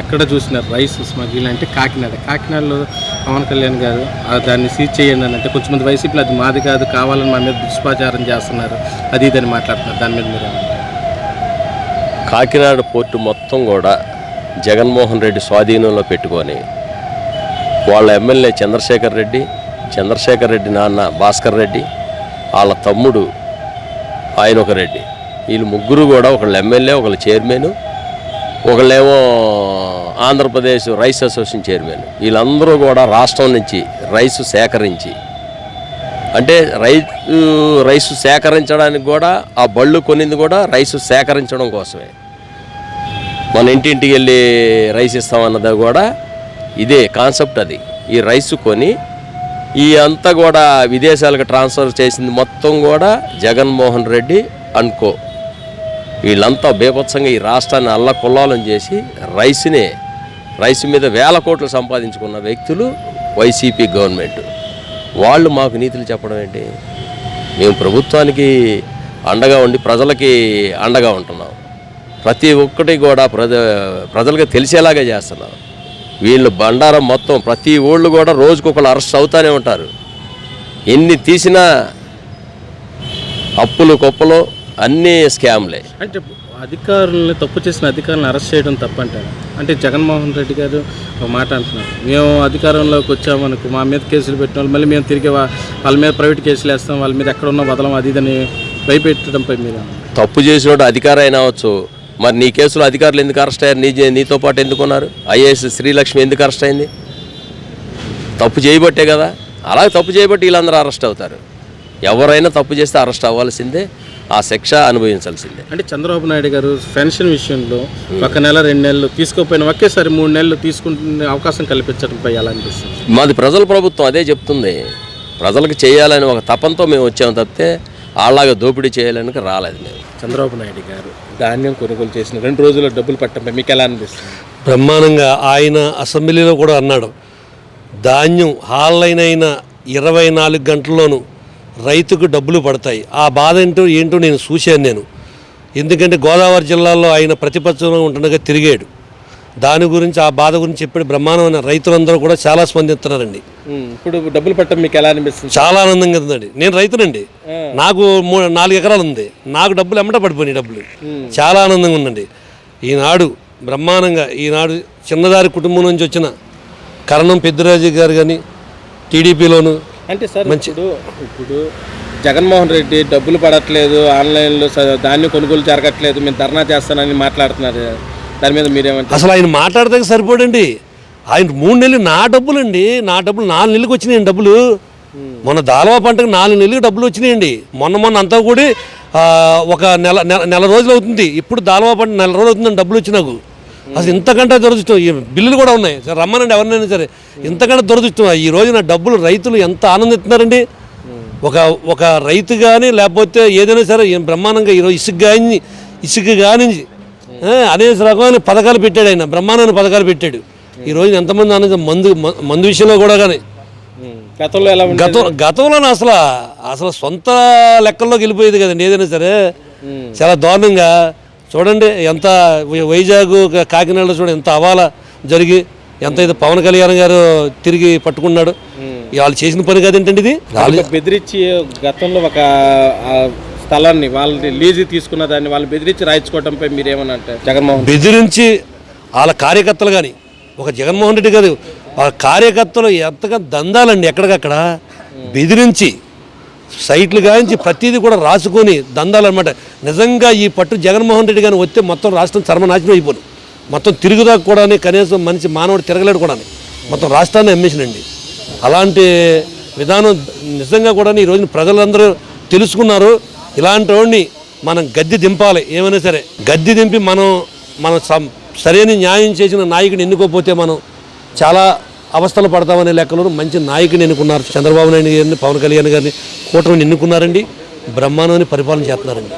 ఎక్కడ చూసిన rice smuggling అంటే కాకినాడ. కాకినాడలో పవన్ కళ్యాణ్ గారు దాన్ని సీజ్ చేయండి అని అంటే కొంచెం మంది వైసీపీలో అది మాది కాదు కావాలని మా మీద దుష్ప్రచారం చేస్తున్నారు. అది ఇదని మాట్లాడుతున్నారు. దాని మీద మీరు కాకినాడ పోర్టు మొత్తం కూడా జగన్మోహన్ రెడ్డి స్వాధీనంలో పెట్టుకొని వాళ్ళ ఎమ్మెల్యే చంద్రశేఖర్ రెడ్డి చంద్రశేఖర్ రెడ్డి నాన్న భాస్కర్ రెడ్డి వాళ్ళ తమ్ముడు ఆయన ఒక రెడ్డి. వీళ్ళు ముగ్గురు కూడా ఒకళ్ళు ఎమ్మెల్యే ఒకళ్ళు చైర్మన్ ఒకళ్ళేమో ఆంధ్రప్రదేశ్ రైస్ అసోసియేషన్ చైర్మన్. వీళ్ళందరూ కూడా రాష్ట్రం నుంచి రైస్ సేకరించి అంటే రైతు రైసు సేకరించడానికి కూడా ఆ బళ్ళు కొనింది కూడా రైసు సేకరించడం కోసమే. మన ఇంటింటికి వెళ్ళి రైస్ ఇస్తామన్నది కూడా ఇదే కాన్సెప్ట్ అది. ఈ రైసు కొని ఈ అంతా కూడా విదేశాలకు ట్రాన్స్ఫర్ చేసింది మొత్తం కూడా జగన్మోహన్ రెడ్డి అనుకో వీళ్ళంతా బేభత్సంగా ఈ రాష్ట్రాన్ని అల్లకొల్లాలం చేసి రైస్ని రైస్ మీద వేల కోట్లు సంపాదించుకున్న వ్యక్తులు వైసీపీ గవర్నమెంట్. వాళ్ళు మాకు నీతులు చెప్పడం ఏంటి? మేము ప్రభుత్వానికి అండగా ఉండి ప్రజలకి అండగా ఉంటున్నాం. ప్రతి ఒక్కటి కూడా ప్రజ ప్రజలకు తెలిసేలాగా చేస్తున్నాం. వీళ్ళు బండారం మొత్తం ప్రతి ఊళ్ళు కూడా రోజుకొకరు అరెస్ట్ అవుతూనే ఉంటారు. ఎన్ని తీసినా అప్పులు కొప్పలు అన్నీ స్కామ్లే. అంటే అధికారుల్ని తప్పు చేసిన అధికారులను అరెస్ట్ చేయడం తప్పంటారు? అంటే జగన్మోహన్ రెడ్డి గారు ఒక మాట అంటున్నారు. మేము అధికారంలోకి వచ్చామనుకో మా మీద కేసులు పెట్టిన వాళ్ళు మళ్ళీ మేము తిరిగి వాళ్ళ మీద ప్రైవేట్ కేసులు వేస్తాం వాళ్ళ మీద ఎక్కడ ఉన్న వదలం అది ఇదని భయపెట్టడంపై మీరు తప్పు చేసినోడు అధికారి అయినా అవచ్చు మరి నీ కేసులో అధికారులు ఎందుకు అరెస్ట్ అయ్యారు? నీ నీతో పాటు ఎందుకున్నారు ఐఏఎస్ శ్రీలక్ష్మి ఎందుకు అరెస్ట్ అయింది? తప్పు చేయబట్టే కదా. అలాగే తప్పు చేయబట్టి వీళ్ళందరూ అరెస్ట్ అవుతారు. ఎవరైనా తప్పు చేస్తే అరెస్ట్ అవ్వాల్సిందే ఆ శిక్ష అనుభవించాల్సిందే. అంటే చంద్రబాబు నాయుడు గారు పెన్షన్ విషయంలో ఒక నెల రెండు నెలలు తీసుకోకపోయినా ఒకేసారి మూడు నెలలు తీసుకుంటునే అవకాశం కల్పించడంపై ఎలా అనిపిస్తుంది? మాది ప్రజల ప్రభుత్వం అదే చెప్తుంది. ప్రజలకు చేయాలని ఒక తపంతో మేము వచ్చాము తప్పితే అలాగా దోపిడీ చేయాలని రాలేదు మేము. చంద్రబాబు నాయుడు గారు ధాన్యం కొనుగోలు చేసిన రెండు రోజుల్లో డబ్బులు పట్టంపై మీకు ఎలా అనిపిస్తుంది? బ్రహ్మాండంగా ఆయన అసెంబ్లీలో కూడా అన్నాడు ధాన్యం హాల్లైనైన ఇరవై నాలుగు గంటల్లోనూ రైతుకు డబ్బులు పడతాయి. ఆ బాధ ఏంటో ఏంటో నేను చూశాను నేను. ఎందుకంటే గోదావరి జిల్లాలో ఆయన ప్రతిపక్షంలో ఉంటుండగా తిరిగాడు. దాని గురించి ఆ బాధ గురించి చెప్పాడు బ్రహ్మాండమైన రైతులందరూ కూడా చాలా స్పందిస్తున్నారండి. ఇప్పుడు డబ్బులు పట్టం మీకు ఎలా అనిపిస్తుంది? చాలా ఆనందంగా ఉందండి. నేను రైతునండి. నాకు మూ నాలుగు ఎకరాలు ఉంది నాకు డబ్బులు ఎమ్మట పడిపోయినాయి డబ్బులు. చాలా ఆనందంగా ఉందండి. ఈనాడు బ్రహ్మాండంగా ఈనాడు చిన్నదారి కుటుంబం నుంచి వచ్చిన కరణం పెద్దిరాజు గారు కానీ టీడీపీలోను అంటే సార్ ఇప్పుడు ఇప్పుడు జగన్మోహన్ రెడ్డి డబ్బులు పడట్లేదు ఆన్లైన్లో ధాన్యం కొనుగోలు జరగట్లేదు మేము ధర్నా చేస్తానని మాట్లాడుతున్నారు దాని మీద మీరేమంటారు? అసలు ఆయన మాట్లాడితే సరిపోడండి. ఆయన మూడు నెలలు నా డబ్బులండి. నా డబ్బులు నాలుగు నెలలకు వచ్చినాయండి డబ్బులు. మొన్న దాల్వా పంటకు నాలుగు నెలలకు డబ్బులు వచ్చినాయండి. మొన్న మొన్న అంతా కూడా ఒక నెల నెల నెల రోజులు అవుతుంది. ఇప్పుడు దాల్వా పంట నెల రోజులు అవుతుందండి డబ్బులు వచ్చి నాకు అసలు ఇంతకంటే దురదృష్టం. ఈ బిల్లులు కూడా ఉన్నాయి. సరే రమ్మనండి ఎవరినైనా సరే. ఇంతకంటే దురదృష్టం. ఈ రోజు నా డబ్బులు రైతులు ఎంత ఆనందిస్తున్నారండి? ఒక ఒక రైతు కానీ లేకపోతే ఏదైనా సరే బ్రహ్మాండంగా ఈరోజు ఇసుక కానీ ఇసుక కానీ అనేక రకమైన పథకాలు పెట్టాడు ఆయన. బ్రహ్మాండమైన పథకాలు పెట్టాడు. ఈ రోజు ఎంతమంది ఆనందం మందు మందు విషయంలో కూడా కానీ గతంలో ఎలా గతం గతంలో అసలు అసలు సొంత లెక్కల్లోకి వెళ్ళిపోయేది కదండి. ఏదైనా సరే చాలా దారుణంగా చూడండి ఎంత వైజాగ్ కాకినాడలో చూడండి ఎంత అవాల జరిగి ఎంత అయితే పవన్ కళ్యాణ్ గారు తిరిగి పట్టుకున్నాడు. వాళ్ళు చేసిన పని కదేంటండి ఇది? వాళ్ళు బెదిరించి గతంలో ఒక స్థలాన్ని వాళ్ళని లీజు తీసుకున్న దాన్ని వాళ్ళు బెదిరించి రాయించుకోవడంపై మీరేమన్నా అంటే జగన్మోహన్ బెదిరించి వాళ్ళ కార్యకర్తలు కానీ ఒక జగన్మోహన్ రెడ్డి గారు ఆ కార్యకర్తలు ఎంతగా దందాలండి ఎక్కడికక్కడ బెదిరించి సైట్లు కానించి ప్రతిదీ కూడా రాసుకొని దందాలు అనమాట నిజంగా ఈ పట్టు జగన్మోహన్ రెడ్డి కానీ వస్తే మొత్తం రాష్ట్రం సర్వనాశనం అయిపోను. మొత్తం తిరుగుదాక కూడా కనీసం మనిషి మానవుడు తిరగలేడు కూడా మొత్తం రాష్ట్రాన్ని అమ్మేసినండి. అలాంటి విధానం నిజంగా కూడా ఈ రోజున ప్రజలందరూ తెలుసుకున్నారు. ఇలాంటి వాడిని మనం గద్దె దింపాలి. ఏమైనా సరే గద్దె దింపి మనం మనం సరైన న్యాయం చేసిన నాయకుని ఎన్నుకోకపోతే మనం చాలా అవస్థలు పడతామనే లెక్కలో మంచి నాయకుని ఎన్నుకున్నారు. చంద్రబాబు నాయుడు గారిని పవన్ కళ్యాణ్ గారిని కూటమిని ఎన్నుకున్నారండి. బ్రహ్మాండమని పరిపాలన చేస్తున్నారండి.